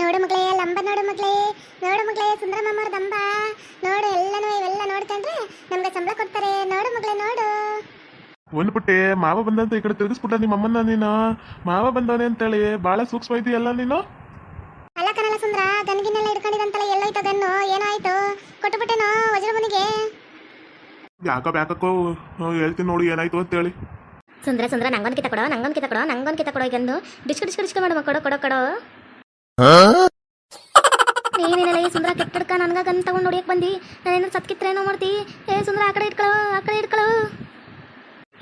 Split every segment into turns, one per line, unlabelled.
ನೋಡು ಮಗಳೇ ಲಂಬ ನೋಡು ಮಗಳೇ ನೋಡು ಮಗಳೇ ಸುಂದರಮ್ಮವ್ರ ದಂಬ. ನೋಡು ಎಲ್ಲನೂ ಇವೆಲ್ಲ ನೋಡ್ಕೊಂಡ್ರೆ ನಮ್ಗೆ ಸಂಬಳ ಕೊಡ್ತಾರೆ. ನೋಡು ಮಗಳೇ ನೋಡು.
ಒಂದು ಪುಟ್ಟೆ ಮಾವ ಬಂದಂತ ಈ ಕಡೆ ತಿರುಗಿಸ್ಬಿಟ್ಟ ನಿಮ್ಮ ಅಮ್ಮನ್ನ ನೀನು. ಮಾವ ಬಂದವನೆ ಅಂತೇಳಿ ಭಾಳ ಸೂಕ್ಷ್ಮ ಇದೆಯಲ್ಲ ನೀನು?
ಅಲ್ಲ ಕನಲ ಸುಂದರ ಗನ್ಗಿನೆಲ್ಲ ಎಲ್ಲ ಎಲ್ಲೋಯ್ತು ಗನ್ನು ಏನೋ ಆಯ್ತು? ಕೊಟ್ಟುಬಿಟ್ಟೆನೋ ವಜ್ರಮುನಿಗೆ
ಯಾಕೋ ಬ್ಯಾಕೋ ಹೇಳ್ತೀನಿ ನೋಡಿ ಏನಾಯ್ತು ಅಂತೇಳಿ.
ಸುಂದರ ಸುಂದರ ನಂಗೊಂದು ಕಿತ ಕೊಡೋ ನಂಗೊಂದು ಕಿತ ಕೊಡೋ ನಂಗೊಂದು ಕಿತ ಕೊಡೋ ಈಗಂದು ಡಿಸ್ಕ ಡಿಸ್ಕ ಡಿಸ್ಕ ಮಾಡಮ್ಮ ಕೊಡೋ ಕೊಡೋ ಕೊಡೋ. ನೀನೇನಲ್ಲ ಈ ಸುಂದರ ಕೆಟ್ಟಡ್ಕ ನನ್ಗ ಗನ್ ತಗೊಂಡು ನೋಡಿಯಕ್ ಬಂದಿ. ನಾನೇನು ಸತ್ಕಿತ್ರೇನೋ ಮಾಡ್ತಿ? ಏ ಸುಂದರ, ಆ ಕಡೆ ಇಟ್ಕೊಳ್ಳೋ ಆ ಕಡೆ ಇಟ್ಕೊಳ್ಳೋ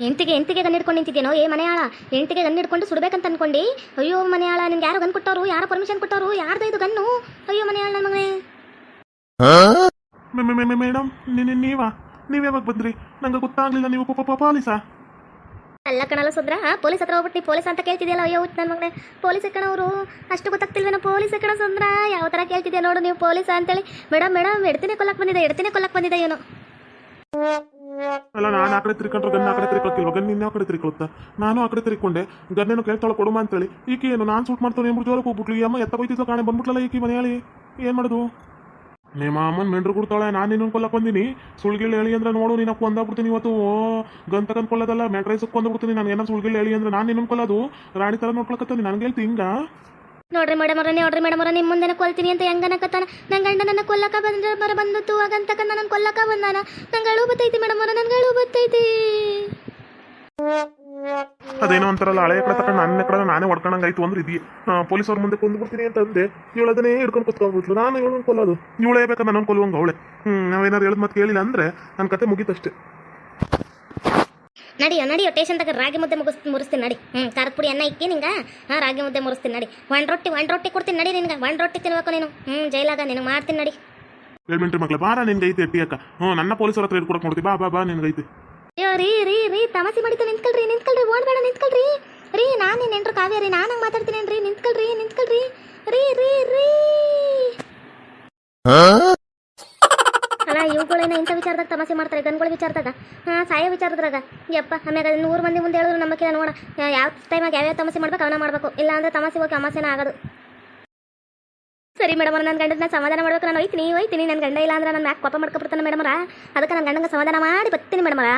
ಎಂಟಿಗೆ ಎಂಟಿಗೆ ಗನ್ ಹಿಡ್ಕೊಂಡು ನಿಂತಿದ್ದೇನೋ ಏ ಮನೆಯಾಳ ಎಂಟಿಗೆ ಗನ್ ಹಿಡ್ಕೊಂಡು ಸುಡ್ಬೇಕಂತ ಅನ್ಕೊಂಡಿ. ಅಯ್ಯೋ ಮನೆಯಾಳ, ನಿನ್ಗೆ ಯಾರು ಗನ್ ಕೊಟ್ಟವರು? ಯಾರು ಪರ್ಮಿಷನ್ ಕೊಟ್ಟವರು? ಯಾರ್ದು ಇದು ಗನ್ನು? ಅಯ್ಯೋ ಮನೆಯಾಳ ನನ್ನ ಮಗನೇ
ಮೇಡಮ್ ನೀವಾ? ನೀವು ಯಾವಾಗ ಬಂದ್ರಿ? ನಂಗೆ ಗೊತ್ತಾಗ್ಲಿಲ್ಲ ನೀವು ಪಾಪ ಪಾಲಿಸಾ?
ಅಲ್ಲ ಕಣಲ್ಲ ಪೊಲೀಸ್ ಹತ್ರ ಹೋಗ್ಬಿಟ್ಟು, ಪೊಲೀಸ್ ಅಂತ ಕೇಳ್ತಿದ್ಯಲ್ಲ, ಅಯ್ಯೋ ನನ್ನ ಮಗನೇ. ಪೊಲೀಸ್ ಕಣವರು ಅಷ್ಟು ಗೊತ್ತಾಗ್ತಿಲ್ವೇನೋ ಪೊಲೀಸ್ ಕಣ ಸುಂದ್ರ? ಯಾವ ಥರ ಕೇಳ್ತಿದ್ಯಾ ನೋಡು ನೀವು ಪೊಲೀಸ್ ಅಂತೇಳಿ. ಮೇಡಮ್ ಮೇಡಮ್ ಎಡ್ತಿನೇ ಕೊಲ್ಲಕ್ಕೆ ಬಂದಿದೆ, ಎಡ್ತಿನೇ ಕೊಲ್ಲಕ್ಕೆ ಬಂದಿದೆ ಏನೋ.
ಅಲ್ಲ, ನಾನು ಆ ಕಡೆ ತಿರ್ಕೊಂಡ್ರೆ ಗನ್ ಆ ಕಡೆ ತಿರ್ಕೊಳ್ಕಿಲ್ವ ಗನ್ ಇನ್ಯಾವ ಕಡೆ ತಿರ್ಕೊಳ್ತಾ? ನಾನು ಆ ಕಡೆ ತಿರ್ಕೊಂಡೆ. ಗನ್ನೇನು ಕೇಳ್ತಾಳೆ ಕೊಡುಮ ಅಂತೇಳಿ ಈಕೆ ಏನು ನಾನು ಸೂಟ್ ಮಾಡ್ತಾನೆ ಏನ್ಬಿಟ್ಟು ಜೋರಕ್ಕೆ ಹೋಗ್ಬಿಟ್ಲು. ಈ ಅಮ್ಮ ಎತ್ತ ಬೈತಿದ್ಲು ಕಾಣೆ, ಬಂದ್ಬಿಟ್ಲಲ್ಲ ಈಕೆ ಮನೆಯಲ್ಲಿ? ಏನು ಮಾಡೋದು? ನಿಮ್ಮ ಅಮ್ಮನ ಮೆಂಡ್ರು ಕೊಡ್ತಾಳೆ ನಾನು ನಿನ್ನ ಕೊಲ್ಲಕ್ಕೆ ಬಂದಿನಿ. ಸುಳ್ಗಿಳ್ ಹೇಳಿ ಅಂದ್ರೆ ನೋಡು ನಿನ್ನ ಕೊಂದಾಗ್ಬಿಡ್ತೀನಿ ಇವತ್ತು. ಗಂತ ಕಂದ್ಕೊಳ್ಳೋದಲ್ಲ ಕೊಂದ್ ಕೊಂದ್ಬಿಡ್ತೀನಿ ನಾನು. ಏನೋ ಸುಳ್ಗಿಳ್ ಹೇಳಿ ಅಂದ್ರೆ ನಾನು ನಿನ್ನ ಕೊಲ್ಲೋದು? ರಾಣಿ ಥರ ನೋಡ್ಕೊಳಕತ್ತೀನಿ ನನಗೆ ಹೇಳ್ತಿ, ಹಿಂಗ?
ನೋಡ್ರಿ ಮೇಡಮ್ ಅವ್ರ ನೋಡ್ರಿ ಮೇಡಮ್ ಅವರ ನಿಮ್ಮ ಮುಂದೆನೆ ಕೊಲ್ತೀನಿ ಅಂತ ಹೆಂಗ ಅನ್ನಕತ್ತಾನ ನನ್ನ ಗಂಡ ನನ್ನ ಕೊಲ್ಲಕ ಬಂದ ಬರ ಬಂದಿತ್ತು ಆಗಂತಕ ನನ್ನ ಕೊಲ್ಲಕ ಬಂದಾನ? ನಂಗೆ ಅಳು ಬತ್ತೈತಿ ಮೇಡಮ್ ಅವ್ರ ನನಗೆ ಅಳು ಬತ್ತೈತಿ.
ಅದೇನೋ ಅಂತಾರಲ್ಲ ಹಳೆ ಕಡೆ ತಗೊಂಡು ನನ್ನ ಕಡೆ ನಾನೇ ಹೊಡ್ಕೊಂಡಂಗಾಯ್ತು ಅಂದ್ರೆ ಇದೆಯೇ. ಅವ್ರ ಮುಂದೆ ಕೊಂದ್ಬಿಡ್ತೀನಿ ಅಂತ ಅಂದೆ. ಇವಳು ಅದನ್ನೇ ಹಿಡ್ಕೊಂಡು ಕುತ್ಕೊಂಡ್ಬಿಟ್ಲು ನಾನು ಇವಳನ್ನ ಕೊಲ್ಲೋದು. ಇವಳೇ ಬೇಕಾ ನನ್ನ ಕೊಲ್ಲುವಂಗ ಅವಳೆ. ಹ್ಞೂ ನಾವೇನಾರು ಹೇಳಿದ್ ಮತ್ತೆ ಕೇಳಿಲ್ಲ ಅಂದ್ರೆ ನನ್ನ ಕತೆ ಮುಗೀತಷ್ಟೇ.
ನಡಿಯೋ ನಡಿಯೋ ಟೇಷನ್ ತಗ ರಾಗಿ ಮುದ್ದೆ ಮುಗಿಸ್ ಮುರಿಸ್ತೀನಿ ನಡಿ. ಹ್ಞೂ ಖಾರದ ಪುಡಿ ಅನ್ನ ಇಕ್ಕಿ ನಿಂಗೆ? ಹಾಂ ರಾಗಿ ಮುದ್ದೆ ಮುರಿಸ್ತೀನಿ ನಡಿ. ಒಂದ್ ರೊಟ್ಟಿ ಒಂದ್ ರೊಟ್ಟಿ ಕೊಡ್ತೀನಿ ನಡಿ ನಿನ್ಗೆ. ಒಂದ್ ರೊಟ್ಟಿ ತಿನ್ಬೇಕು ನೀನು. ಹ್ಞೂ ಜೈಲಾಗ ನೀನು ಮಾಡ್ತೀನಿ ನಡಿ.
ಹೇಳ್ಬಿಟ್ರಿ ಮಕ್ಳು ಬಾರ ನಿನ್ಗೆ ಐತೆ ಅಕ್ಕ ಹ್ಞೂ ನನ್ನ ಪೊಲೀಸರ ಹತ್ರ ಇಟ್ಕೊಡಕ್ಕೆ ನೋಡ್ತಿ ಬಾ ಬಾ ಬಾ ನಿನ್ಗೈತೆ. ಐತೆ
ಅಯ್ಯೋ ರೀ ರೀ ರೀ ತಮಾಸೆ ಮಾಡಿತ್ತು ನಿಂತ್ಕೊಳ್ರಿ ನಿಂತ್ಕೊಳ್ರಿ ಓಡ್ಬೇಡ ನಿಂತ್ಕೊಳ್ರಿ. ರೀ ನಾನು ನೆಂಟ್ರು ಕಾವ್ಯ ರೀ ನಾನು ಹಂಗೆ ಮಾತಾಡ್ತೀನಿ ನಿಂತ್ಕೊಳ್ರಿ ನಿಂತ್ಕೊಳ್ರಿ. ರೀ ರೀ ರೀ. ಅಲ್ಲ ಇವುಗಳೇನ ಇಂಥ ವಿಚಾರದಾಗ ತಮಾಷೆ ಮಾಡ್ತಾರೆ ಗನ್ಗಳ ವಿಚಾರದಾಗ. ಹಾಂ ಸಾಯೋ ವಿಚಾರದ್ರಾಗ. ಯಪ್ಪ ಆಮ್ಯಾಗ ನೂರು ಮಂದಿ ಮುಂದೆ ಹೇಳಿದ್ರು ನಂಬಕಿಲ್ಲ ನೋಡ. ಯಾವ ಟೈಮಾಗ ಯಾವ್ಯಾವ ತಮಾಷೆ ಮಾಡ್ಬೇಕು ಅವನ ಮಾಡಬೇಕು. ಇಲ್ಲ ಅಂದ್ರೆ ತಮಾಷೆ ಹೋಗಿ ಅಮಾಸೆನ ಆಗೋದು. ಸರಿ ಮೇಡಮ್ ನನ್ನ ಗಂಡನ ಸಮಾಧಾನ ಮಾಡ್ಬೇಕು, ನಾನು ಹೋಯ್ತೀನಿ ಹೋಯ್ತೀನಿ. ನನ್ನ ಗಂಡ ಇಲ್ಲ ಅಂದ್ರೆ ನನ್ನ ಮ್ಯಾಕ್ ಕೋಪ ಮಾಡ್ಕೊಬಿಡ್ತಾನೆ ಮೇಡಮರ ಅದಕ್ಕೆ ನನ್ನ ಗಂಡಂಗೆ ಸಮಾಧಾನ ಮಾಡಿ ಬರ್ತೀನಿ ಮೇಡಮರ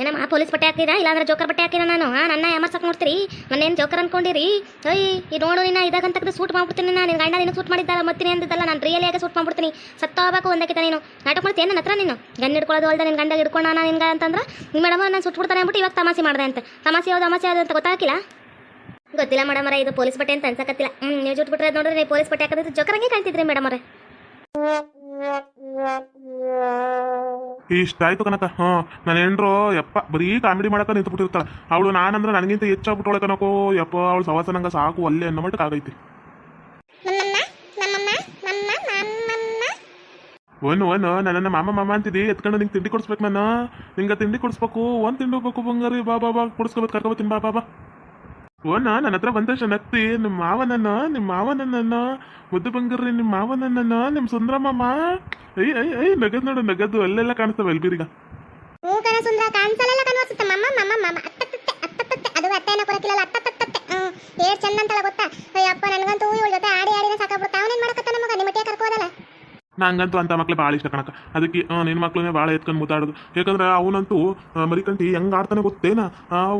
ಏನಮ್ಮ, ಪೊಲೀಸ್ ಬಟ್ಟೆ ಇಲ್ಲ ಇಲ್ಲಾಂದ್ರೆ ಜೋಕರ್ ಬಟ್ಟೆ ಹಾಕಿನ ನಾನು? ಹಾಂ ನನ್ನ ಎಮರ್ಸಕ್ಕೆ ನೋಡ್ತೀರಿ? ನನ್ನೇನು ಜೋಕರ್ ಅನ್ಕೊಂಡಿರಿ? ಏಯ್ ಈ ನೋಡು ನಿನ್ನ ಇದಾಗಂತಕ್ಕದ್ದು ಸೂಟ್ ಮಾಡ್ಬಿಡ್ತೀನಿ ನಾನು. ನಿನ್ನ ಗಂಡ ನೀನು ಸೂಟ್ ಮಾಡಿದ್ದಲ್ಲ ಮತ್ತೀನಿ ಅಂದಿದ್ದಲ್ಲ, ನಾನು ರಿಯಲಿಯಾಗಿ ಸೂಟ್ ಮಾಡ್ಬಿಡ್ತೀನಿ. ಸತ್ತೋಗ್ಬೇಕು ಒಂದಕ್ಕಿಂತ ನೀನು. ನಾಟಕ ಮಾಡ್ತೀನಿ ನನ್ನ ಹತ್ರ ನೀನು? ಗನ್ ಹಿಡ್ಕೊಳ್ಳೋದು ಅಲ್ದೆ ನಿನ್ನ ಗಂಡ ಹಿಡ್ಕೊಂಡ ನಾನು ನಿನ್ಗೆ ಅಂತಂದ್ರೆ? ನಿಮ್ಮ ಮೇಡಮ್ ನಾನು ಸುಟ್ಬಿಡ್ತಾನೆ ಅಂದ್ಬಿಟ್ಟು ಇವಾಗ ತಮಾಸೆ ಮಾಡಿದೆ ಅಂತ. ತಮಾಸೆ ಯಾವ್ದು ತಮಾಸೆ ಯಾವ್ದು ಅಂತ ಗೊತ್ತಾಗಿಲ್ಲ ಗೊತ್ತಿಲ್ಲ ಮೇಡಮ್ ಅವರ ಇದು ಪೊಲೀಸ್ ಬಟ್ಟೆ ಅಂತ ಅನ್ಸಕತ್ತಿಲ್ಲ. ಹ್ಞೂ ನೀವು ಜುಟ್ ಬಿಟ್ರೆ ನೋಡಿದ್ರೆ ನೀವು ಪೊಲೀಸ್ ಬಟ್ಟೆ ಹಾಕಿದ್ರೆ ಜೋಕರಂಗೆ ಕಾಣ್ತಿದ್ರಿ ಮೇಡಮ್ ಅವರೇ.
ಇಷ್ಟ ಆಯ್ತು ಕನಕ. ಹ್ಞೂ ನನ್ನ ಹೆಂಡ್ರು ಯಪ್ಪ ಬರೀ ಕಾಮಿಡಿ ಮಾಡಕ ನಿಂತು ಬಿಟ್ಟಿರ್ತಾಳ ಅವಳು ನಾನಂದ್ರೆ ನನಗಿಂತ ಹೆಚ್ಚಾಗ್ಬಿಟ್ಟವಳೆ ಕನಕೋ. ಯಪ್ಪ ಅವಳು ಸವಾಸ ನಂಗ ಸಾಕು ಅಲ್ಲೇ ಅನ್ನೋ ಮಟ್ಟಕ್ಕೆ ಆಗೈತಿ.
ನಮ್ಮ ನಮ್ಮಮ್ಮ
ಒನ್ ಒನ್ ನನ್ನ ಮಾಮ ಮಾಮ ಅಂತಿದ್ದಿ ಎತ್ಕೊಂಡು ನಿಂಗೆ ತಿಂಡಿ ಕೊಡಿಸ್ಬೇಕು ನಾನು ನಿಂಗೆ ತಿಂಡಿ ಕೊಡಿಸ್ಬೇಕು ಒಂದು ತಿಂಡಿ ಹೋಗ್ಬೇಕು ಬಂಗಾರಿ ಬಾ ಬಾ ಬಾ ಕೊಡಿಸ್ಕೋಬೇಕು ತಿನ್ ಬಾ ಬಾ ಬಾ. ಓನ ನನ್ನ ಹತ್ರ ಬಂದಷ್ಟು ನತ್ತಿ ನಿಮ್ಮ ಮಾವನನ್ನ ನಿಮ್ಮ ಮಾವನನ್ನ ಮುದ್ದು ಬಂಗರ್ರಿ ನಿಮ್ಮ ಮಾವನನ್ನ ನಿಮ್ಮ ಸುಂದ್ರಮ್ಮ ಐ ಐ ಐ ನಗದ್ ನೋಡು, ನಗದ್ದು, ಅಲ್ಲೆಲ್ಲ ಕಾಣಿಸ್ತಾವ ಎಲ್ಬಿರಿಗ.
ಹ್ಞೂ ಕಣ ಸುಂದ್ರ ಕಾಣಿಸಲ್ಲ ಕನ್ವಸುತ್ತೆ ಮಮ್ಮ ಮಮ್ಮ ಮಮ್ಮ ಅತ್ತತ್ತೆ ಅತ್ತತ್ತೆ ಅದು ಅತ್ತೆನ ಕೊಡಕ್ಕಿಲ್ಲ ಅತ್ತತ್ತತ್ತೆ ಏಟ್ ಚಂದ ಅಂತಲ್ಲ ಗೊತ್ತಾ?
ನಂಗಂತೂ ಅಂತ ಮಕ್ಳು ಭಾಳ ಇಷ್ಟ ಕಣಕ ಅದಕ್ಕೆ ನಿನ್ನ ಮಕ್ಳನ್ನೇ ಭಾಳ ಎತ್ಕೊಂಡು ಮುದ್ದಾಡೋದು. ಯಾಕಂದ್ರೆ ಅವನಂತೂ ಮರಿಕಂಟಿ ಹೆಂಗ್ ಆಡ್ತಾನೆ ಗೊತ್ತೇನ?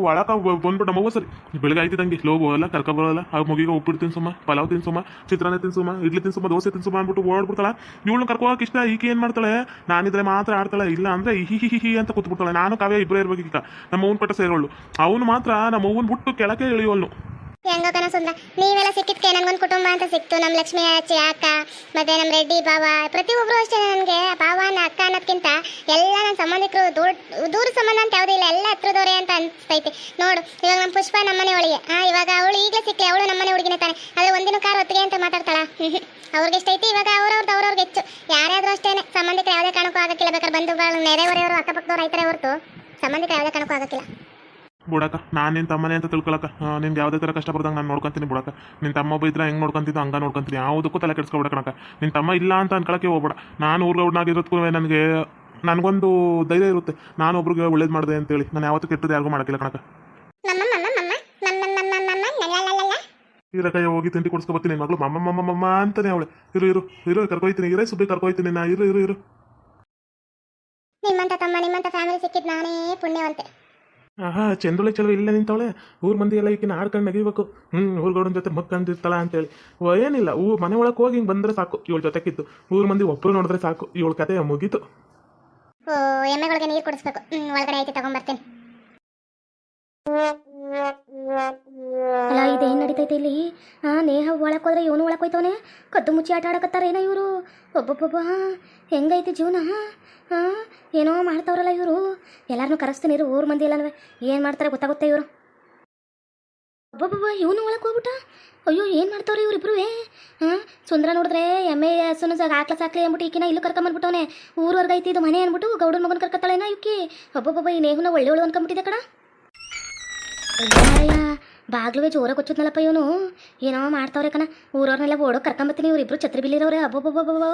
ಒಳಕ ಬಂದ್ಬಿಟ್ಟು ಮಗು ಸರಿ. ಬೆಳಗ್ಗೆ ಆಯ್ತಿದ್ದಂಗೆ ಸ್ಲೋ ಹೋಗಲ್ಲ ಕರ್ಕೊ ಬರೋಲ್ಲ. ಆ, ಮುಗಿಗೆ, ಉಪ್ಪಿಟ್ಟು ತಿನ್ಸುಮ ಪಲಾವ್ ತಿನ್ಸುಮ ಚಿತ್ರಾನ್ನ ತಿನ್ಸುಮ ಇಡ್ಲಿ ತಿನ್ಸುಮ ದೋಸೆ ತಿನ್ಸುಮ ಅಂದ್ಬಿಟ್ಟು ಓಡ್ಬಿಡ್ತಾಳೆ ಇವಳನ್ನ ಕರ್ಕೋಕ್ ಇಷ್ಟ, ಈಕೆ ಏನು ಮಾಡ್ತಾಳೆ? ನಾನಿದ್ರೆ ಮಾತ್ರ ಆಡ್ತಾಳೆ, ಇಲ್ಲ ಅಂದ್ರೆ ಹಿ ಹಿ ಹಿ ಅಂತ ಕೂತ್ಬಿಡ್ತಾಳೆ. ನಾನು ಕಾವ್ಯ ಇಬ್ಬರೇ ಇರ್ಬೇಕು ಈಗ ನಮ್ಮ ಪಟ್ಟ ಸೇರೋಳು. ಅವನು ಮಾತ್ರ ನಮ್ಮ ಅವ್ವನ ಬಿಟ್ಟು ಕೆಳಕ್ಕೆ ಇಳಿಯೋಳ್ನು
ಹೆಂಗೋ ಕಣ ಸುಂದ್ರ. ನೀವೆಲ್ಲ ಸಿಕ್ಕಿದ್ಕೆ ನನ್ಗೊಂದು ಕುಟುಂಬ ಅಂತ ಸಿಕ್ತು. ನಮ್ಮ ಲಕ್ಷ್ಮಿ ಅಚ್ಚಿ ಅಕ್ಕ, ಮತ್ತೆ ನಮ್ಮ ರೆಡ್ಡಿ ಬಾವ ಪ್ರತಿಯೊಬ್ಬರು ಅಷ್ಟೇ ನನಗೆ. ಭಾವನ ಅಕ್ಕ ಅನ್ನೋದಕ್ಕಿಂತ ಎಲ್ಲ ನನ್ನ ಸಂಬಂಧಿಕರು ದೂರ ದೂರ ಸಂಬಂಧ ಅಂತ ಯಾವುದೂ ಇಲ್ಲ. ಎಲ್ಲ ಹತ್ರದವರೇ ಅಂತ ಅನಿಸ್ತೈತಿ. ನೋಡು, ಇವಾಗ ನಮ್ಮ ಪುಷ್ಪ ನಮ್ಮನೆ ಒಳಗೆ. ಆ, ಇವಾಗ ಅವಳು ಈಗಲೇ ಸಿಕ್ಕಿ ಅವಳು ನಮ್ಮನೆ ಹುಡುಗಿನೇ ತಾನೆ. ಆದರೆ ಒಂದಿನ ಕಾರ್ ಹೊತ್ತಿಗೆ ಅಂತ ಮಾತಾಡ್ತಾಳ. ಅವ್ರಿಗೆ ಎಷ್ಟೈತಿ ಇವಾಗ ಅವ್ರವ್ರದ್ದು ಅವ್ರವ್ರಿಗೆ ಹೆಚ್ಚು. ಯಾರ್ಯಾದ್ರೂ ಅಷ್ಟೇನೆ. ಸಂಬಂಧಿಕರು ಯಾವುದೇ ಕಾರಣಕ್ಕೂ ಆಗಕ್ಕಿಲ್ಲ. ಬೇಕಾದ್ರೆ ಬಂಧುಗಳು, ನೆರೆಹೊರೆಯವರು, ಅಕ್ಕಪಕ್ಕದವ್ರು ರೈತರೇ ಹೊರತು ಸಂಬಂಧಿಕರು ಯಾವುದೇ ಕಾರಣಕ್ಕೂ ಆಗಕ್ಕಿಲ್ಲ.
ಬುಡಕ. ನಿನ್ನ ತಮ್ಮನೇ ಅಂತ ತಿಳ್ಕೊಳಕ. ನಿನ್ಗೆ ಯಾವುದೇ ಥರ ಕಷ್ಟ ಬರ್ದಂಗೆ ನಾನು ನೋಡ್ಕೊಂತೀನಿ ಬಿಡಕ. ನಿನ್ನ ತಮ್ಮ ಇದ್ರೆ ಹೆಂಗೆ ನೋಡ್ಕೊಂತಿದ್ದು ಹಂಗೆ ನೋಡ್ಕೊಂತೀನಿ ಯಾವುದಕ್ಕೂ ತಲೆ ಕೆಡಿಸ್ಕೊಬಿಡ ಕಣಕ ನಿನ್ನ ತಮ್ಮ ಇಲ್ಲ ಅಂತ ಅನ್ಕೊಳಕ್ಕೆ ಹೋಗ್ಬೇಡ. ನಾನು ಊರ್ಗೌಡ್ನಾಗಿರೋದಕ್ಕೂ ನನಗೆ ನನಗೊಂದು ಧೈರ್ಯ ಇರುತ್ತೆ. ನಾನು ಒಬ್ರಿಗೆ ಒಳ್ಳೇದು ಮಾಡಿದೆ ಅಂತೇಳಿ. ನಾನು ಯಾವತ್ತೂ ಕೆಟ್ಟದ್ದು ಯಾರಿಗೂ ಮಾಡಕ್ಕಿಲ್ಲ ಕಣಕ ಇರಕಯ್ಯ ಹೋಗಿ ತಿಂಡಿ ಕೊಡ್ಸ್ಕೊ ಬರ್ತೀನಿ. ಮಗಳು ಮಮ್ಮ ಮಮ್ಮ ಮಮ್ಮ ಅಂತಾನೆ ಅವಳೆ. ಇರು ಇರು ಇರು ಕರ್ಕೊಯ್ತೀನಿ. ಇರೇ ಸುಬ್ಬಿ ಕರ್ಕೊಯ್ತೀನಿ ನಾ. ಇರು ಇರು ಇರು.
ನಿಮ್ಮಂತ ತಮ್ಮ ನಿಮ್ಮಂತ ಫ್ಯಾಮಿಲಿ ಸಿಕ್ಕಿದ್ ನಾನೇ ಪುಣ್ಯವಂತೆ.
ಆಹಾ ಚಂದ್ರೊಳೆ ಚಲೋ ಇಲ್ಲೇ ನಿಂತವಳೆ. ಊರ್ ಮಂದಿ ಎಲ್ಲ ಈಕಿನ ಆಡ್ಕೊಂಡು ನಗಿಬೇಕು. ಹ್ಮ್ ಊರ್ಗೌಡನ ಜೊತೆ ಮಕ್ಕಂದಿರ್ತಾಳ ಅಂತೇಳಿ. ಏನಿಲ್ಲ, ಊ, ಮನೆ ಒಳಗೆ ಹೋಗಿ ಹಿಂಗ್ ಬಂದ್ರೆ ಸಾಕು. ಇವಳ ಜೊತೆಗಿತ್ತು ಊರ್ ಮಂದಿ ಒಬ್ಬರು ನೋಡಿದ್ರೆ ಸಾಕು. ಇವಳ ಕತೆ ಮುಗೀತು.
ಎಮ್ಮೆಗಳಿಗೆ ನೀರು ಕುಡಿಸ್ಬೇಕು. ಒಳಗಡೆ ಐತಿ, ತಗೊಂಬರ್ತೀನಿ.
ಅಲ್ಲ, ಇದೇನು ನಡೀತೈತೆ ಇಲ್ಲಿ? ಹಾಂ ನೇಹ ಒಳಕ್ಕೆ ಹೋದ್ರೆ ಇವನು ಒಳಕ್ಕೆ ಹೋಯ್ತವನೆ? ಕದ್ದು ಮುಚ್ಚಿ ಆಟ ಆಡಕತ್ತಾರ ಏನೋ ಇವರು? ಒಬ್ಬೊಬ್ಬೊಬ್ಬ, ಹೆಂಗೈತಿ ಜೀವನ? ಹಾಂ ಏನೋ ಮಾಡ್ತಾವ್ರಲ್ಲ ಇವರು. ಎಲ್ಲಾರನ್ನೂ ಕರೆಸ್ತೀನಿ ಇರು, ಊರ್ ಮಂದಿ ಇಲ್ಲನವೆ ಏನು ಮಾಡ್ತಾರೆ ಗೊತ್ತಾಗುತ್ತೆ ಇವರು? ಒಬ್ಬೊಬ್ಬ ಇವನು ಒಳಕ್ಕೆ ಹೋಗ್ಬಿಟ್ಟ? ಅಯ್ಯೋ, ಏನು ಮಾಡ್ತಾವ್ರಿ ಇವ್ರಿಬ್ರು ಹಾಂ ಸುಂದರ ನೋಡಿದ್ರೆ ಎಮ್ಮೆ ಹಸುನ ಆಕ್ಲ ಸಾಕ್ಲಿ ಅಂದ್ಬಿಟ್ಟು ಈಕಿನ ಇಲ್ಲೂ ಕರ್ಕೊಂಬಂದ್ಬಿಟ್ಟವನೆ ಊರವರ್ಗೆ ಐತಿ ಇದು ಮನೆ ಅಂದ್ಬಿಟ್ಟು ಗೌಡನ ಮಗನ ಕರ್ಕತ್ತಾಳೇನ ಇಕ್ಕಿ ಒಬ್ಬೊಬ್ಬ ಈ ನೇಹುನ ಒಳ್ಳೆ ಒಳ್ಳೆ ಅನ್ಕೊಂಬಿಟ್ಟಿದೆ ಕಣ? ಅಯ್ಯ ಬಾಗ್ಲುವೆ ಜೋರ ಕೊಚ್ಚಿದ್ನಲ್ಲಪ್ಪ ಇವನು. ಏನೋ ಮಾಡ್ತಾವ್ರೆ ಕಣ. ಊರವ್ರನ್ನೆಲ್ಲ ಓಡೋ ಕರ್ಕೊಂಬತ್ತೀನಿ ಇವ್ರಿಬ್ರು. ಛತ್ರಿ ಬಿಲ್ಲಿರವ್ರೆ ಅಬ್ಬೊಬ್ಬೊಬ್ಬೊಬ್ಬ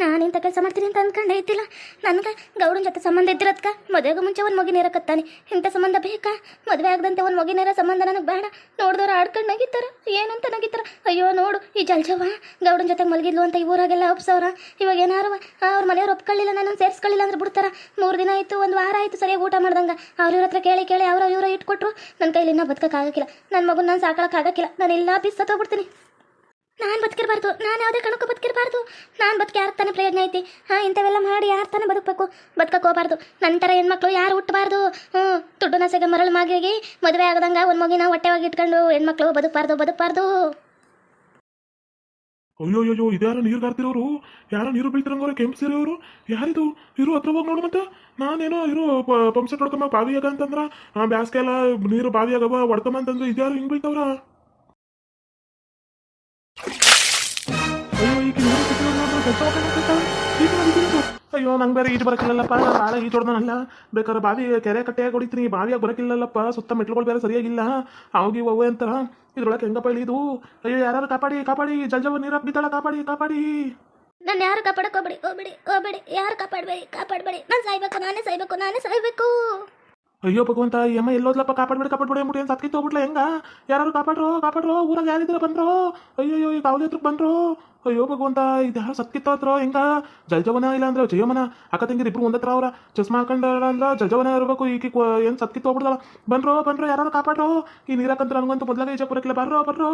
ನಾನಿಂಥ ಕೆಲಸ ಮಾಡ್ತೀನಿ ಅಂತ ಅನ್ಕೊಂಡೇ ಇದ್ದಿಲ್ಲ. ನನಗೆ ಗೌಡನ ಜೊತೆ ಸಂಬಂಧ ಇದ್ದಿರತ್ಕ ಮದುವೆಗೆ ಮುಂಚೆ ಒಂದು ಮಗಿನೇರ ಕತ್ತಾನೆ ಇಂಥ ಸಂಬಂಧ ಬೇಕಾ? ಮದುವೆ ಆಗದಂತೆ ಒಂದು ಮಗಿನೇರ ಸಂಬಂಧ ನನಗೆ ಬೇಡ. ನೋಡಿದವ್ರು ಆಡ್ಕೊಂಡು ನಗಿತಾರ. ಏನಂತ ನಗಿತಾರ? ಅಯ್ಯೋ, ನೋಡು, ಈ ಜಲ್ಜವ್ವ ಗೌಡನ ಜೊತೆ ಮಲಗಿದ್ಲು ಅಂತ ಈ ಊರಾಗೆಲ್ಲ ಒಪ್ಸವ್ರ? ಇವಾಗ ಏನಾರು ಅವ್ರ ಮನೆಯವ್ರು ಒಪ್ಕೊಳ್ಳಿಲ್ಲ ನಾನು ಸೇರಿಸ್ಕೊಳ್ಳಿಲ್ಲ ಅಂದ್ರೆ ಬಿಡ್ತಾರ? ಮೂರು ದಿನ ಆಯಿತು, ಒಂದು ವಾರ ಆಯಿತು ಸರಿಯಾಗಿ ಊಟ ಮಾಡ್ದಂಗೆ. ಅವ್ರ ಇವ್ರ ಹತ್ರ ಕೇಳಿ ಕೇಳಿ, ಅವ್ರ ಇವ್ರ ಇಟ್ಕೊಟ್ರು. ನನ್ನ ಕೈಲಿ ಇನ್ನೂ ಬದುಕಕ್ಕಾಗಕ್ಕಿಲ್ಲ ನನ್ನ ಮಗು ನಾನು ಸಾಕೊಳಕ್ಕಾಗಕ್ಕಿಲ್ಲ ನಾನು ಎಲ್ಲ ಬಿಸ್ ಸತ್ತೋಗ್ಬಿಡ್ತೀನಿ. ನಾನು ಬದುಕಿರಬಾರ್ದು, ನಾನು ಯಾವುದೇ ಕಣಕ್ಕೂ ಬದುಕಿರಬಾರ್ದು. ನಾನು ಬದುಕಿ ಯಾರು ತಾನೇ ಪ್ರಯೋಜನ ಐತಿ? ಹಾಂ, ಇಂಥವೆಲ್ಲ ಮಾಡಿ ಯಾರು ತಾನೇ ಬದುಕಬೇಕು. ಬದುಕಕ್ಕೆ ಹೋಗ್ಬಾರ್ದು. ನಂತರ ಹೆಣ್ಮಕ್ಳು ಯಾರು ಹುಟ್ಟಬಾರ್ದು. ಹ್ಞೂ, ದುಡ್ಡು ನಸೆಗೆ ಮರಳು ಮಾಗಿಗೆ ಮದುವೆ ಆಗದಂಗ ಒಂದು ಮಗಿನ ಹೊಟ್ಟೆ ಒಳಗೆ ಇಟ್ಕೊಂಡು ಹೆಣ್ಮಕ್ಳು ಬದುಕಬಾರ್ದು ಬದುಕಬಾರ್ದು.
ಅಯ್ಯೋ ಅಯ್ಯೋ ಇದ್ಯಾರ ನೀರು ಗಾರ್ತಿರೋರು? ಯಾರ ನೀರು ಬೀಳ್ತಿರಂಗೋರು ಕೆಂಪು ಸೀರೆಯವರು? ಯಾರಿದು? ಇರು ಹತ್ರ ಹೋಗಿ ನೋಡು ಮತ್ತೆ. ನಾನೇನೋ ಇರು ಪಂಪ್ ಸೆಟ್ ಹೊಡ್ಕೊಂಬ ಬಾವಿಯಾಗ ಅಂತಂದ್ರ ಎಲ್ಲ ನೀರು ಬಾವಿಯಾಗವ ಹೊಡ್ಕೊಂಬ ಅಂತಂದ್ರೆ ಇದ್ಯಾರು ಹಿಂಗ್ ಬೀಳ್ತಾವ್ರ? ಅಯ್ಯೋ, ನಂಗೆ ಬೇರೆ ಈಜು ಬರಕಿಲ್ಲಲ್ಲಪ್ಪ ಭಾಳ ಈಜು ಹೊಡ್ದನಲ್ಲ ಬೇಕಾದ್ರೆ ಬಾವಿ, ಕೆರೆ ಕಟ್ಟೆ ಹೊಡಿತೀನಿ, ಬಾವಿಯಾಗ ಬರಕಿಲ್ಲಲ್ಲಪ್ಪ ಸುತ್ತ ಮೆಟ್ಲುಗಳು ಬೇರೆ ಸರಿಯಾಗಿಲ್ಲ. ಅವಾಗಿ ಅವ್ವೆ ಅಂತ. ಇದ್ರೊಳಗೆ ಹೆಂಗಪ್ಪ ಇಳಿದು? ಅಯ್ಯೋ ಯಾರು ಕಾಪಾಡಿ ಕಾಪಾಡಿ, ಜಲ್ಜವ ನೀರಾಗ ಬಿದ್ದಾಳ, ಕಾಪಾಡಿ ಕಾಪಾಡಿ.
ನಾನು ಯಾರು ಕಾಪಾಡಕ್ಕೆ ಹೋಗ್ಬೇಡಿ ಹೋಗ್ಬೇಡಿ ಹೋಗ್ಬೇಡಿ. ಯಾರು ಕಾಪಾಡಬೇಡಿ ಕಾಪಾಡಬೇಡಿ. ನಾನು ಸಾಯ್ಬೇಕು, ನಾನೇ ಸಾಯ್ಬೇಕು ನಾನೇ ಸಾಯ್ಬೇಕು.
ಅಯ್ಯೋ ಭಗವಂತ ಯಮ್ಮ ಎಲ್ಲೋದ್ಲಪ್ಪ, ಕಾಪಾಡ್ಬಿಡಿ ಕಾಪಾಡ್ಬಿಡಿ ಅಂದ್ಬಿಟ್ಟು ಏನು ಸತ್ಕಿತ್ತು ಹೋಗ್ಬಿಟ್ಲ ಹೆಂಗ? ಯಾರು ಕಾಪಾಡ್ರೋ ಕಾಪಾಡ್ರೋ, ಊರಾಗ ಯಾರಿದ್ರು ಬಂದ್ರು? ಅಯ್ಯೋ ಈ ಕಾವಲಿ ಹತ್ರಕ್ಕೆ ಬಂದ್ರು? ಅಯ್ಯೋ ಭಗವಂತ ಇದು ಯಾರು ಸತ್ಕಿತ್ತು ಹತ್ರ ಹೆಂಗ? ಜಲ್ಜವನ ಇಲ್ಲ ಅಂದ್ರೆ ಜಯಮನ ಅಕ್ಕ ತಂಗಿರು ಇಬ್ರು ಒಂದತ್ರ ಅವ್ರ, ಚಸ್ಮಾ ಹಾಕೊಂಡ ಅಂದ್ರೆ ಜಲ್ಜವನ ಇರಬೇಕು, ಈಕಿ ಏನು ಸತ್ಕಿತ್ತು ಹೋಗ್ಬಿಡ್ದಲ್ಲ ಬಂದ್ರೋ ಬಂದ್ರೋ ಯಾರು ಕಾಪಾಡ್ರು? ಈ ನೀರಾಕಂತ ನನಗಂತೂ ಮೊದ್ಲಾಗ ಈಜ ಬರಕಿಲ್ಲ ಬರ್ರೋ ಬರ್ರೋ?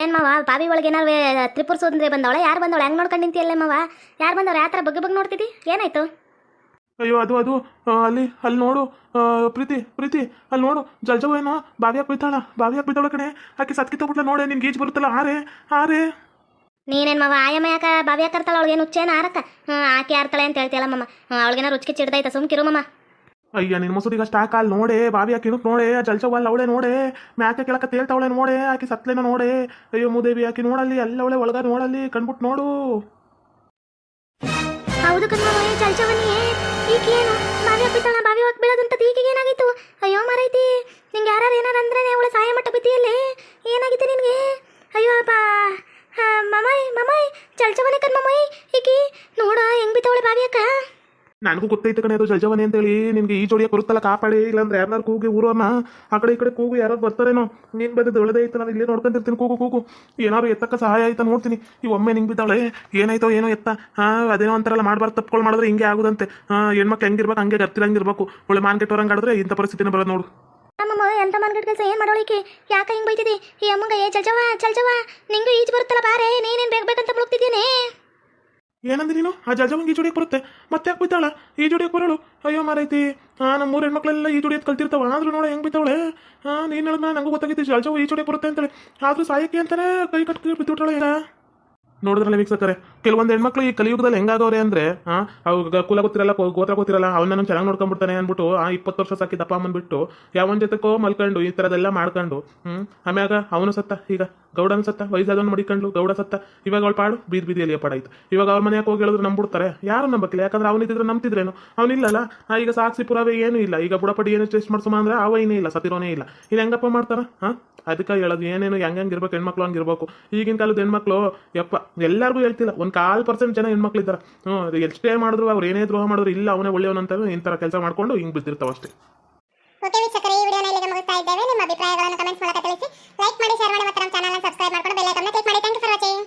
ಏನು ಬಾವಿ ಒಳಗೆ ಏನಾರು ತ್ರಿಪುರ ಸುಂದ್ರೆ ಬಂದವಳೆ? ಯಾರು ಬಂದವಳೆ? ಹೆಂಗ್ ನೋಡ್ಕೊಂಡು ನಿಂತಿಯಲ್ಲ ಮಾವ? ಯಾರು ಬಂದವ್ರು? ಯಾವ ಥರ ಬಗ್ಗೆ ಬಗ್ಗೆ ನೋಡ್ತಿದ್ದಿ ಏನಾಯ್ತು?
ಅಯ್ಯೋ ಅದು ಅದು ಅಲ್ಲಿ ಅಲ್ಲಿ ನೋಡು ಪ್ರೀತಿ ಪ್ರೀತಿ ಅಲ್ಲಿ ನೋಡು ಜಲ್ಜವ ಏನೋ ಬಾವಿಯಾಗ ಬೀತಾಳ ಬಾವಿಯಾಗ ಬೀತಾಳ ಕಣೆ. ಆಕೆ ಸತ್ಕಿತ್ತೋಗ್ಬಿಟ್ಲ ನೋಡೆ ನಿನ್ಗೆ ಈಜು ಬರುತ್ತಲ್ಲ ಆರೆ ಆರೆ
ನೀನೇನ್ ಮಾವ ಆಯಮ್ಮ ಯಾಕ ಬಾವಿ ಯಾಕರ್ತಾಳ ಅವಳಿಗೇನು ಹುಚ್ಚೇನ ಆರಕ್ಕ ಆಕೆ ಆರ್ತಾಳೆ ಅಂತ ಹೇಳ್ತೀಯಲ್ಲ ಮಮ್ಮ ಅವಳಿಗೇನ ರುಚಿಕೆ ಚಿಡ್ದೈತ ಸುಮ್ಕಿರು ಮಮ್ಮ
ಅಯ್ಯ ನಿನ್ ಮುಸುದಿಗ ಸ್ಟಾಕ್ ಅಲ್ಲಿ ನೋಡೆ ಬಾವಿಯ ಕಿಣಕ್ ನೋಡೆ ಜಲ್ಚವಲ್ಲ ಅಲ್ಲಿ ಅವಳೆ ನೋಡೆ ಮ್ಯಾಕೆ ಕೆಳಕ ತೇಳ್ತಾವಳೆ ನೋಡೆ ಆಕಿ ಸತ್ಲೇನ ನೋಡೆ. ಅಯ್ಯೋ ಮುದೇವಿ ಆಕಿ ನೋಡಲ್ಲಿ ಎಲ್ಲ ಅವಳೆ ಒಳಗ ನೋಡಲ್ಲಿ ಕಣ್ಬಿಟ್ಟು ನೋಡು.
ಹೌದು ಏ ಚಲ್ಚವನಿ ಈಕೆ ಏನು ಬಾವಿ ಹಾಕ್ಬಿಟ್ಟಣ ಬಾವಿ ಹೋಗಿ ಬೀಳೋದಂತದ್ದು ಈಕೆಗೆ ಏನಾಗಿತ್ತು ಅಯ್ಯೋ ಮರೈತಿ, ನಿಂಗೆ ಯಾರು ಏನಾರು ಅಂದ್ರೆ ಅವಳು ಸಾಯ ಮಟ್ಟ ಬಿದ್ದಿಯಲ್ಲಿ ಏನಾಗಿತ್ತು ನಿನಗೆ ಅಯ್ಯೋ ಅಪ್ಪ ಮಮಾಯ್ ಮಮಾಯ್ ಚಲ್ಚವನಿ ಕಣ್ಮಮ್ಮಯ್ ಈಕಿ ನೋಡ ಹೆಂಗ್ ಬಿತ್ತವಳೆ ಬಾವಿ ಅಕ್ಕ
ನನಗೂ ಗೊತ್ತೈತೆ ಕಣೆ ಅದು ಅಂತ ಅಂತೇಳಿ. ನಿನ್ಗೆ ಈ ಜೋಡಿಯ ಬರುತ್ತಲ್ಲ ಕಾಪಾಡಿ ಇಲ್ಲಾಂದ್ರೆ ಯಾರನ್ನಾರು ಕೂಗಿ ಊರನ್ನ ಆ ಕಡೆ ಈ ಕಡೆ ಕೂಗು ಯಾರು ಬರ್ತಾರೇನೋ. ನೀನು ಬಂದದ್ದು ಒಳ್ಳೆದೇ ಐತೆ ನಾನು ಇಲ್ಲೇ ನೋಡ್ಕೊಂತಿರ್ತೀನಿ ಕೂಗು ಕೂಗು. ಏನಾರು ಎತ್ತಕ್ಕ ಸಹಾಯ ಆಯ್ತಾ ನೋಡ್ತೀನಿ. ಈ ಒಮ್ಮೆ ನಿಂಗೆ ಬಿದ್ದಾಳೆ, ಏನಾಯ್ತೋ ಏನೋ ಎತ್ತ. ಹಾಂ, ಅದೇನೋ ಅಂತಾರಲ್ಲ, ಮಾಡ್ಬಾರ್ದು ತಪ್ಕೊಳ್ ಮಾಡಿದ್ರೆ ಹಿಂಗೆ ಆಗುದಂತೆ. ಹೆಣ್ಮಕ್ಳು ಹೆಂಗಿರ್ಬೇಕು, ಹಂಗೆ ಗತ್ತಿರಂಗಿರ್ಬೇಕು ಒಳ್ಳೆ ಮಾರ್ಕೆಟ್ ಕೆಟ್ಟವ್ರಂಗೆ ಆಡಿದ್ರೆ ಇಂಥ ಪರಿಸ್ಥಿತಿನ ಬರೋದು ನೋಡು.
ಅಮ್ಮಮ್ಮ ಎಂತ ಮಾರ್ಕೆಟ್ ಕೆಲಸ ಏನು ಮಾಡೋಳಿಕೆ ಯಾಕೆ ಹಿಂಗೆ ಬೈತಿದಿ? ಈ ಅಮ್ಮಂಗ, ಏ ಚಲ್ಜವ ಚಲ್ಜವ ನಿಂಗೂ ಈಜು ಬರುತ್ತಲ್ಲ ಬಾರೆ, ನೀನೇನು ಬೇಕು ಬೇಕಂತ ಮುಳುಗ್ತಿದ್ದೀನಿ
ಏನಂದ್ರೆ ನೀನು? ಆ ಜಲ್ಜವಂಗೆ ಮಂಗಿ ಜೋಡಿಯಕ್ಕೆ ಬರುತ್ತೆ. ಮತ್ತೆ ಯಾಕೆ ಬಿದ್ದಾಳ ಈ ಜೋಡಿಯಕ್ಕೆ ಬರೋಳು? ಅಯ್ಯೋ ಮಾರೈತಿ. ಹಾಂ ನಮ್ಮ ಮೂರು ಹೆಣ್ಮಕ್ಳೆಲ್ಲ ಈ ಜೋಡಿಯತ್ ಕಲ್ತಿರ್ತಾವ. ಆದ್ರೂ ನೋಡ ಹೆಂಗೆ ಬಿದ್ದಾವಳೆ ಹಾಂ ನೀನು ಹೇಳಿದ್ಮೇಲೆ ನಂಗೂ ಗೊತ್ತಾಗಿತ್ತು. ಜಲ್ಜವು ಈ ಜೋಡಿಯಕ್ಕೆ ಬರುತ್ತೆ ಅಂತೇಳಿ. ಆದ್ರೂ ಸಾಯಕ್ಕೆ ಅಂತಾನೆ ಕೈ ಕಟ್ಟಿ ಬಿದ್ದುಬಿಟ್ಟಾಳೆ ಈಗ. ನೋಡಿದ್ರಲ್ಲ ವೀಕ್ಷಕರೇ, ಕೆಲವೊಂದು ಹೆಣ್ಮಕ್ಳು ಈ ಕಲಿಯುಗದಲ್ಲಿ ಹೆಂಗಾಗವ್ರೆ ಅಂದ್ರೆ, ಆ, ಅವು ಗ- ಕುಲ ಗೊತ್ತಿರಲ್ಲ ಗೋತ್ರ ಗೊತ್ತಿರಲ್ಲ ಅವನ್ನ ನಾನು ಚೆನ್ನಾಗಿ ನೋಡ್ಕೊಂಡ್ಬಿಡ್ತಾನೆ ಅಂದ್ಬಿಟ್ಟು ಆ ಇಪ್ಪತ್ತು ವರ್ಷ ಸಾಕಿದ್ದಪ್ಪ ಅಮ್ಮನ್ಬಿಟ್ಟು ಅಮ್ಮನ್ ಯಾವ ಜೊತೆಕೋ ಮಲ್ಕೊಂಡು, ಈ ಥರದೆಲ್ಲ ಮಾಡ್ಕೊಂಡು, ಹ್ಮ್, ಆಮ್ಯಾಗ ಅವನು ಸತ್ತ ಈಗ. ಗೌಡನ ಸತ್ತ ವಯಸ್ಸಾದವನು ಮಡಿಕೊಂಡು ಗೌಡ ಸತ್ತ? ಇವಾಗ ಅವಳು ಪಾಡು, ಬೀದ್ ಬೀದಿಯಲ್ಲಿ ಪಾಡಾಯ್ತು ಇವಾಗ ಅವ್ರ ಮನೆಯಾಗ ಹೋಗಿ ಹೇಳಿದ್ರು ನಂಬಿಡ್ತಾರೆ ಯಾರು ನಂಬಕ್ಕಿಲ್ಲ? ಯಾಕಂದ್ರೆ ಅವನಿದ್ರೆ ನಂಬ್ತಿದ್ರೇನು? ಅವನಿಲ್ಲಲ್ಲ ಈಗ ಸಾಕ್ಷಿ ಪುರಾವೆ ಏನು ಇಲ್ಲ. ಈಗ ಬುಡಪಡಿ ಏನು ಟೆಸ್ಟ್ ಮಾಡ್ಸೋಮ ಅಂದ್ರೆ ಅವ ಏನೇ ಇಲ್ಲ, ಸತಿರೋನೇ ಇಲ್ಲ. ಇನ್ನು ಹೆಂಗಪ್ಪ ಮಾಡ್ತಾರ? ಹಾ ಅದಕ್ಕೆ ಹೇಳೋದು ಏನೇನು ಹೆಂಗೆ ಇರ್ಬೇಕು, ಹೆಣ್ಮಕ್ಳು ಹಂಗಿರ್ಬೇಕು ಈಗಿನ ಕಾಲದ ಹೆಣ್ಮಕ್ಳು, ಯಪ್ಪ, ಎಲ್ಲರಿಗೂ ಹೇಳ್ತಿಲ್ಲ. ಒಂದು ಕಾಲು ಪರ್ಸೆಂಟ್ ಜನ ಹೆಣ್ಮಕ್ಳು ಇದ್ದಾರೆ. ಹ್ಞೂ, ಎಷ್ಟೇ ಮಾಡಿದ್ರು, ಅವ್ರು ಏನೇ ದ್ರೋಹ ಮಾಡಿದ್ರು, ಇಲ್ಲ, ಅವನೇ ಒಳ್ಳೆಯವನಂತ ಇಂಥರ ಕೆಲಸ ಮಾಡ್ಕೊಂಡು ಹಿಂಗೆ ಬಿದ್ದಿರ್ತಾವಷ್ಟೇ
ಓಕೆ ವೀಕ್ಷಕರೇ, ಈ ವಿಡಿಯೋನ ಇಲ್ಲಿ ಲೈಕ್ ಮಾಡಿ ಶೇರ್ ಮಾಡಿ ಮತ್ತೆ ನಮ್ಮ ಚಾನಲ್ ಸಬ್ಸ್ಕ್ರೈಬ್ ಮಾಡ್ಕೊಂಡು ಬೆಲ್ ಐಕನ್ ಕ್ಲಿಕ್ ಮಾಡಿ ಥ್ಯಾಂಕ್ ಯು ಫಾರ್ ವಾಚಿಂಗ್